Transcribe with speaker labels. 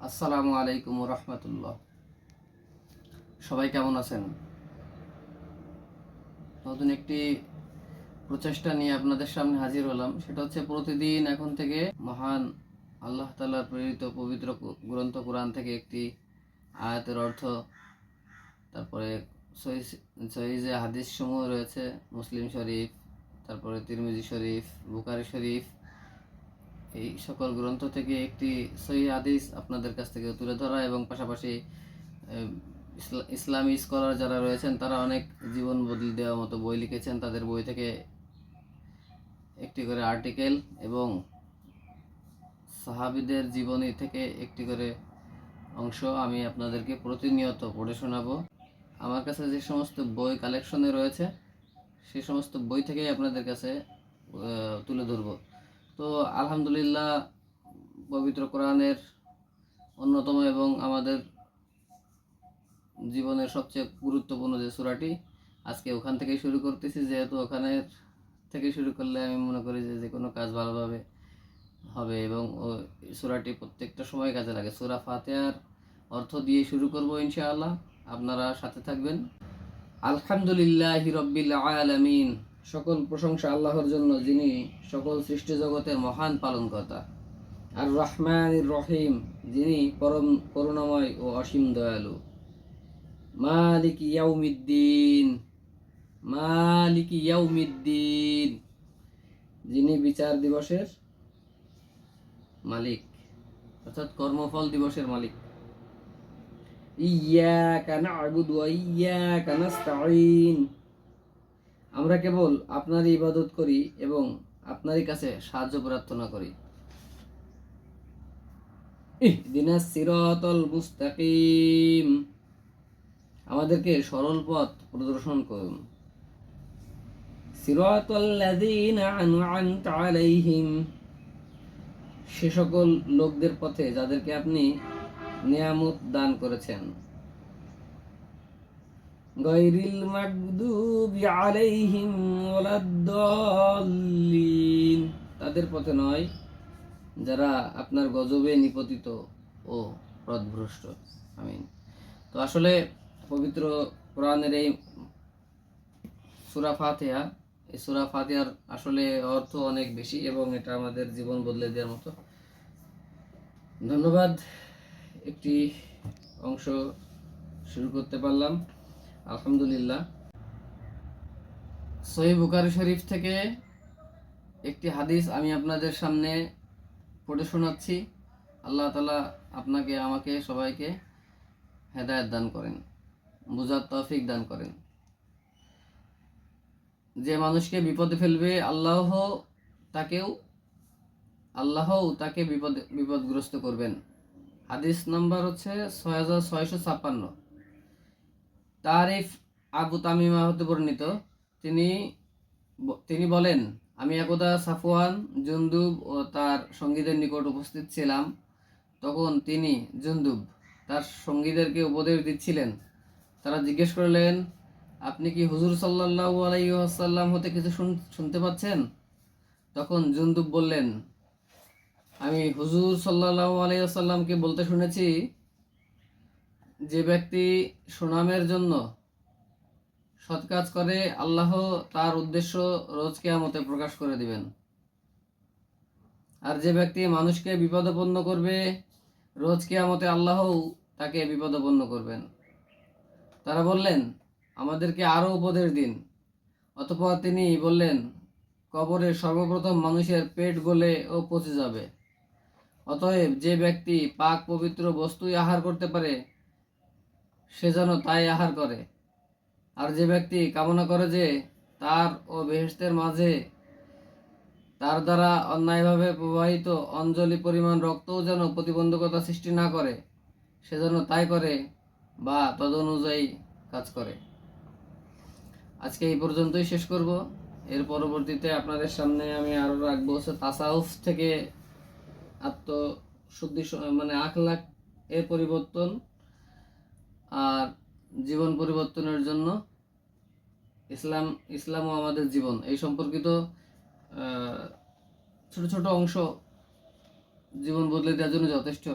Speaker 1: আসসালামু আলাইকুম রহমতুল্লাহ সবাই কেমন আছেন? নতুন একটি প্রচেষ্টা নিয়ে আপনাদের সামনে হাজির হলাম। সেটা হচ্ছে প্রতিদিন এখন থেকে মহান আল্লাহ তালার প্রেরিত পবিত্র গ্রন্থ কোরআন থেকে একটি আয়াতের অর্থ, তারপরে সহি- সহি যে হাদিস সমূহ রয়েছে, মুসলিম শরীফ, তারপরে তিরমিজি শরীফ বুকারি শরীফ এই সকল গ্রন্থ থেকে একটি সহি হাদিস আপনাদের কাছ থেকে তুলে ধরা এবং পাশাপাশি ইসলামী স্কলার যারা রয়েছেন, তারা অনেক জীবন বদলে দেওয়ার মতো বই লিখেছেন। তাদের বই থেকে একটি করে আর্টিকেল এবং সাহাবিদের জীবনী থেকে একটি করে অংশ আমি আপনাদেরকে প্রতিনিয়ত পড়ে শোনাবো। আমার কাছে যে সমস্ত বই কালেকশনে রয়েছে সেই সমস্ত বই থেকেই আপনাদের কাছে তুলে ধরবো। তো আলহামদুলিল্লাহ পবিত্র কোরআনের অন্যতম এবং আমাদের জীবনের সবচেয়ে গুরুত্বপূর্ণ যে সূরাটি, আজকে ওখান থেকেই শুরু করতেছি। যেহেতু ওখানে থেকে শুরু করলে আমি মনে করি যে যে কোনো কাজ ভালোভাবে হবে এবং সূরাটি প্রত্যেকটা সময় কাজে লাগে। সূরা ফাতিহার অর্থ দিয়ে শুরু করব ইনশাআল্লাহ। আপনারা সাথে থাকবেন। আলহামদুলিল্লাহ রব্বিল আলামিন। সকল প্রশংসা আল্লাহর জন্য, যিনি সকল সৃষ্টি জগতের মহান পালনকর্তা। আর রহমান রহিম, যিনি পরম করুণাময় ও অসীম দয়ালু। মালিক ইয়াউমিদ্দিন মালিক ইয়াউমিদ্দিন, যিনি বিচার দিবসের মালিক, অর্থাৎ কর্মফল দিবসের মালিক। ইয়াকা না'বুদু ওয়া ইয়াকা নাস্তাঈন। আমরা কেবল আপনারই ইবাদত করি এবং আপনারই কাছে সাহায্য প্রার্থনা করি। ইহদিনাস সিরাতাল মুস্তাকিম। আমাদেরকে সরল পথ প্রদর্শন করুন। সে সকল লোকদের পথে যাদেরকে আপনি নিয়ামত দান করেছেন। গায়রিল মাগদুবি আলাইহিম ওয়ালাদ-দাল্লিন তাদের পথে নয়, যারা আপনার গজবে নিপতিত ও পথভ্রষ্ট। আমিন। তো আসলে পবিত্র কোরআনের এই সূরা ফাতিহা, এই সূরা আসলে অর্থ অনেক বেশি এবং এটা আমাদের জীবন বদলে দেওয়ার মতো। ধন্যবাদ, একটি অংশ শুরু করতে পারলাম। আলহামদুলিল্লাহ। সহি বুকারি শরীফ থেকে একটি হাদিস আমি আপনাদের সামনে পড়ে শোনাচ্ছি। আল্লাহ তালা আপনাকে, আমাকে সবাইকে হেদায়ত দান করেন, বুঝার তৌফিক দান করেন। যে মানুষকে বিপদে ফেলবে, আল্লাহ তাকেও, আল্লাহ তাকে বিপদে, বিপদগ্রস্ত করবেন। হাদিস নাম্বার হচ্ছে ছয় হাজার ছয়শো ছাপ্পান্ন। তারিফ আবু তামিমা হতে বর্ণিত। তিনি তিনি বলেন, আমি একদা সাফওয়ান, জুন্দুব ও তার সঙ্গীদের নিকট উপস্থিত ছিলাম। তখন তিনি জুন্দুব, তার সঙ্গীদেরকে উপদেশ দিচ্ছিলেন। তারা জিজ্ঞেস করলেন, আপনি কি হুজুর সাল্লাহ আলাইসাল্লাম হতে কিছু শুন- শুনতে পাচ্ছেন? তখন জুন্দুব বললেন, আমি হুজুর সাল্লাহ আলাইসাল্লামকে বলতে শুনেছি যে ব্যক্তি সুনামের জন্য সৎ কাজ করে, আল্লাহ তার উদ্দেশ্য রোজ কেয়ামতে প্রকাশ করে দিবেন। আর যে ব্যক্তি মানুষকে বিপদপন্ন করবে, রোজ কেয়ামতে আল্লাহও তাকে বিপদপন্ন করবেন। তারা বললেন, আমাদেরকে আরও উপদেশ দিন। অতঃপর তিনি বললেন কবরে সর্বপ্রথম মানুষের পেট গলে ও পচে যাবে। অতএব যে ব্যক্তি পাক পবিত্র বস্তুই আহার করতে পারে সে যেন তাই আহার করে। আর যে ব্যক্তি কামনা করে যে তার ও বেহেস্তের মাঝে তার দ্বারা অন্যায়ভাবে প্রবাহিত অঞ্জলি পরিমাণ রক্তও যেন প্রতিবন্ধকতা সৃষ্টি না করে, সে যেন তাই করে বা তদনুযায়ী কাজ করে। আজকে এই পর্যন্তই শেষ করব। এর পরবর্তীতে আপনাদের সামনে আমি আরও রাখব হচ্ছে তাসাউফ থেকে আত্মশুদ্ধি মানে আখলাখ এর পরিবর্তন। আর জীবন পরিবর্তনের জন্য ইসলাম ইসলাম ও আমাদের জীবন। এই সম্পর্কিত ছোট ছোট অংশ জীবন বদলে দেওয়ার জন্য যথেষ্ট।